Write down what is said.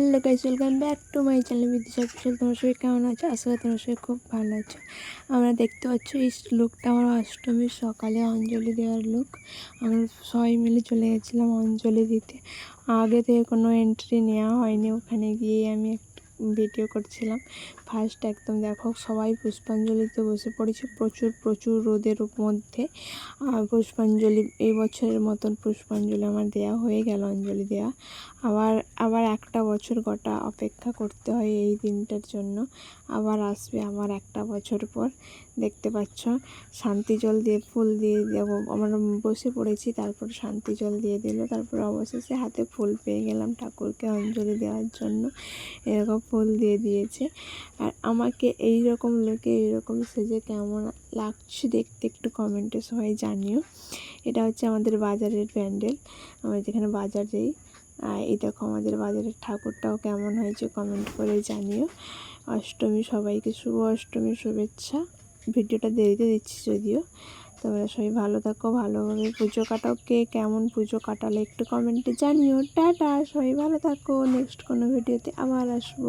Hello guys welcome back to my channel Bidyut official তোমার সবাই কেমন আছো? আসলে তোমার সবাই খুব ভালো আছো। আমরা দেখতে পাচ্ছি এই লুকটা আমার অষ্টমীর সকালে অঞ্জলি দেওয়ার লুক। আমরা সবাই মিলে চলে গেছিলাম অঞ্জলি দিতে। আগে থেকে কোনো এন্ট্রি নেওয়া হয়নি, ওখানে গিয়ে আমি ভিডিও করছিলাম। ফার্স্ট একদম দেখো, সবাই পুষ্পাঞ্জলিতে বসে পড়েছে। প্রচুর প্রচুর রোদের মধ্যে। আর পুষ্পাঞ্জলি, এই বছরের মতন পুষ্পাঞ্জলি আমার দেয়া হয়ে গেল, অঞ্জলি দেওয়া আবার আবার একটা বছর গোটা অপেক্ষা করতে হয় এই দিনটার জন্য। আবার আসবে আমার একটা বছর পর, দেখতে পাচ্ছ। শান্তি জল দিয়ে, ফুল দিয়ে দেবো। আমরা বসে পড়েছি, তারপর শান্তি জল দিয়ে দিল। তারপর অবশেষে হাতে ফুল পেয়ে গেলাম ঠাকুরকে অঞ্জলি দেওয়ার জন্য। এরকম ফুল দিয়ে দিয়েছে। আর আমাকে এই রকম লোকে এইরকম সেজে কেমন লাগছে দেখতে একটু কমেন্টে সবাই জানিও। এটা হচ্ছে আমাদের বাজারের প্যান্ডেল। আমরা যেখানে বাজার যাই আর এই দেখো আমাদের বাজারের ঠাকুরটাও কেমন হয়েছে কমেন্ট করে জানিও। অষ্টমী সবাইকে শুভ অষ্টমীর শুভেচ্ছা। ভিডিওটা দেরিতে দিচ্ছি যদিও। তোমরা সবাই ভালো থাকো, ভালোভাবে পুজো কাটাও। কে কেমন পুজো কাটালে একটু কমেন্টে জানিও। টাটা, সবাই ভালো থাকো। নেক্সট কোনো ভিডিওতে আবার আসব।